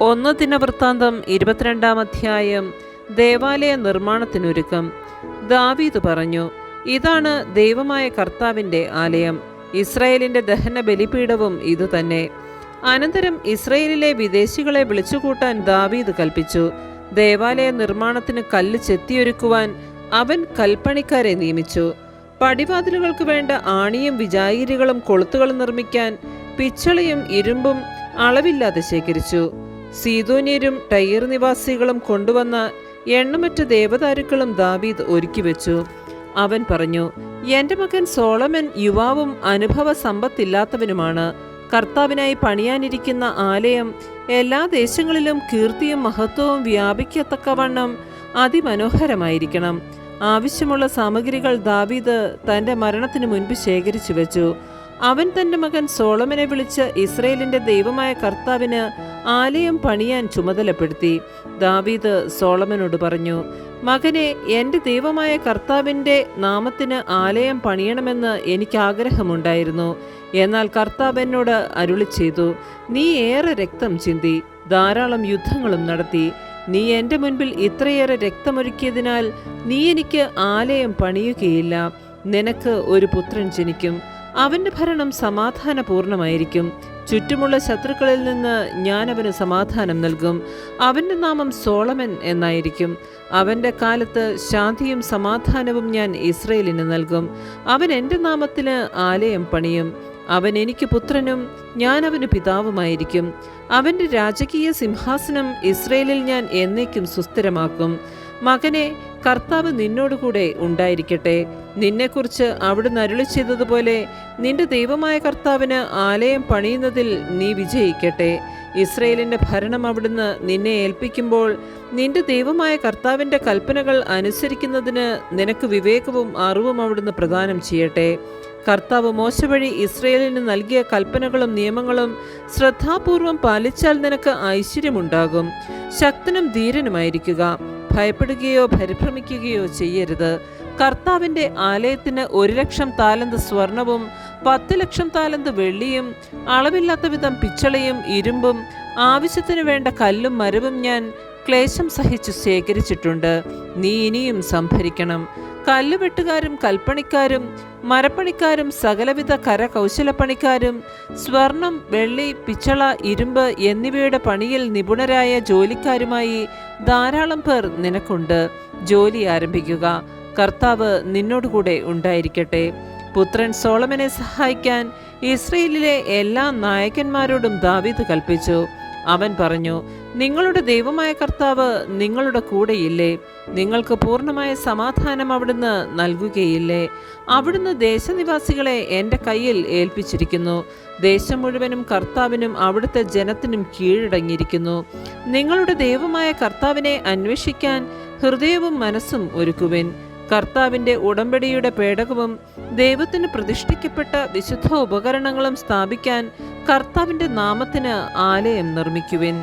ഒന്ന് ദിനവൃത്താന്തം ഇരുപത്തിരണ്ടാം അധ്യായം ദേവാലയ നിർമ്മാണത്തിനൊരുക്കം. ദാവീദ് പറഞ്ഞു ഇതാണ് ദൈവമായ കർത്താവിന്റെ ആലയം. ഇസ്രയേലിന്റെ ദഹന ബലിപീഠവും ഇതുതന്നെ അനന്തരം ഇസ്രയേലിലെ വിദേശികളെ വിളിച്ചുകൂട്ടാൻ ദാവീദ് കൽപ്പിച്ചു. ദേവാലയ നിർമ്മാണത്തിന് കല്ല് ചെത്തിയൊരുക്കുവാൻ അവൻ കൽപ്പണിക്കാരെ നിയമിച്ചു. പടിവാതിലുകൾക്ക് വേണ്ട ആണിയും വിജാഗിരികളും കൊളുത്തുകളും നിർമ്മിക്കാൻ പിച്ചളയും ഇരുമ്പും അളവില്ലാതെ ശേഖരിച്ചു. സീതോന്യരും ടയർ നിവാസികളും കൊണ്ടുവന്ന എണ്ണമറ്റ ദേവതാരുക്കളും ദാവീദ് ഒരുക്കി വെച്ചു. അവൻ പറഞ്ഞു എന്റെ മകൻ സോളമൻ യുവാവും അനുഭവ സമ്പത്തില്ലാത്തവനുമാണ്. കർത്താവിനായി പണിയാനിരിക്കുന്ന ആലയം എല്ലാ ദേശങ്ങളിലും കീർത്തിയും മഹത്വവും വ്യാപിക്കത്തക്കവണ്ണം അതിമനോഹരമായിരിക്കണം. ആവശ്യമുള്ള സാമഗ്രികൾ ദാവീദ് തന്റെ മരണത്തിനു മുൻപ് ശേഖരിച്ചു വെച്ചു. അവൻ തന്റെ മകൻ സോളമനെ വിളിച്ച് ഇസ്രയേലിന്റെ ദൈവമായ കർത്താവിന് ആലയം പണിയാൻ ചുമതലപ്പെടുത്തി. ദാവീദ് സോളമനോട് പറഞ്ഞു മകനെ എന്റെ ദൈവമായ കർത്താവിന്റെ നാമത്തിന് ആലയം പണിയണമെന്ന് എനിക്ക് ആഗ്രഹമുണ്ടായിരുന്നു എന്നാൽ കർത്താവ് എന്നോട് അരുളി ചെയ്തു നീ ഏറെ രക്തം ചിന്തി ധാരാളം യുദ്ധങ്ങളും നടത്തി. നീ എന്റെ മുൻപിൽ ഇത്രയേറെ രക്തമൊരുക്കിയതിനാൽ നീ എനിക്ക് ആലയം പണിയുകയില്ല. നിനക്ക് ഒരു പുത്രൻ ജനിക്കും. അവന്റെ ഭരണം സമാധാനപൂർണമായിരിക്കും. ചുറ്റുമുള്ള ശത്രുക്കളിൽ നിന്ന് ഞാൻ അവന് സമാധാനം നൽകും. അവന്റെ നാമം സോളമൻ എന്നായിരിക്കും. അവന്റെ കാലത്ത് ശാന്തിയും സമാധാനവും ഞാൻ ഇസ്രയേലിന് നൽകും. അവൻ എന്റെ നാമത്തിന് ആലയം പണിയും. അവൻ എനിക്ക് പുത്രനും ഞാൻ അവന് പിതാവുമായിരിക്കും. അവന്റെ രാജകീയ സിംഹാസനം ഇസ്രയേലിൽ ഞാൻ എന്നേക്കും സുസ്ഥിരമാക്കും. മകനെ കർത്താവ് നിന്നോടുകൂടെ ഉണ്ടായിരിക്കട്ടെ. നിന്നെക്കുറിച്ച് അവിടുന്ന് അരുളി ചെയ്തതുപോലെ നിന്റെ ദൈവമായ കർത്താവിന് ആലയം പണിയുന്നതിൽ നീ വിജയിക്കട്ടെ. ഇസ്രയേലിന്റെ ഭരണം അവിടുന്ന് നിന്നെ ഏൽപ്പിക്കുമ്പോൾ നിന്റെ ദൈവമായ കർത്താവിന്റെ കൽപ്പനകൾ അനുസരിക്കുന്നതിന് നിനക്ക് വിവേകവും അറിവും അവിടുന്ന് പ്രദാനം ചെയ്യട്ടെ. കർത്താവ് മോശ വഴി ഇസ്രയേലിന് നൽകിയ കൽപ്പനകളും നിയമങ്ങളും ശ്രദ്ധാപൂർവം പാലിച്ചാൽ നിനക്ക് ഐശ്വര്യമുണ്ടാകും. ശക്തനും ധീരനുമായിരിക്കുക. ഭയപ്പെടുകയോ പരിഭ്രമിക്കുകയോ ചെയ്യരുത്. കർത്താവിന്റെ ആലയത്തിന് ഒരു ലക്ഷം താലന്ത് സ്വർണവും പത്ത് ലക്ഷം താലന്ത് വെള്ളിയും അളവില്ലാത്ത വിധം പിച്ചളയും ഇരുമ്പും ആവശ്യത്തിന് വേണ്ട കല്ലും മരവും ഞാൻ ക്ലേശം സഹിച്ചു ശേഖരിച്ചിട്ടുണ്ട്. നീ ഇനിയും സംഭരിക്കണം. കല്ലുവെട്ടുകാരും കൽപ്പണിക്കാരും മരപ്പണിക്കാരും സകലവിധ കരകൗശലപ്പണിക്കാരും സ്വർണം വെള്ളി പിച്ചള ഇരുമ്പ് എന്നിവയുടെ പണിയിൽ നിപുണരായ ജോലിക്കാരുമായി ധാരാളം പേർ നിനക്കുണ്ട്. ജോലി ആരംഭിക്കുക. കർത്താവ് നിന്നോടുകൂടെ ഉണ്ടായിരിക്കട്ടെ. പുത്രൻ സോളമനെ സഹായിക്കാൻ ഇസ്രയേലിലെ എല്ലാ നായകന്മാരോടും ദാവീദ് കൽപ്പിച്ചു. അവൻ പറഞ്ഞു നിങ്ങളുടെ ദൈവമായ കർത്താവ് നിങ്ങളുടെ കൂടെയില്ലേ? നിങ്ങൾക്ക് പൂർണമായ സമാധാനം അവിടുന്ന് നൽകുകയില്ലേ? അവിടുന്ന് ദേശനിവാസികളെ എന്റെ കയ്യിൽ ഏൽപ്പിച്ചിരിക്കുന്നു. ദേശം മുഴുവനും കർത്താവിനും അവിടുത്തെ ജനത്തിനും കീഴടങ്ങിയിരിക്കുന്നു. നിങ്ങളുടെ ദൈവമായ കർത്താവിനെ അന്വേഷിക്കാൻ ഹൃദയവും മനസ്സും ഒരുക്കുവിൻ. കർത്താവിന്റെ ഉടമ്പടിയുടെ പേടകവും ദൈവത്തിന് പ്രതിഷ്ഠിക്കപ്പെട്ട വിശുദ്ധ ഉപകരണങ്ങളും സ്ഥാപിക്കാൻ കർത്താവിന്റെ നാമത്തിന് ആലയം നിർമ്മിക്കുവിൻ.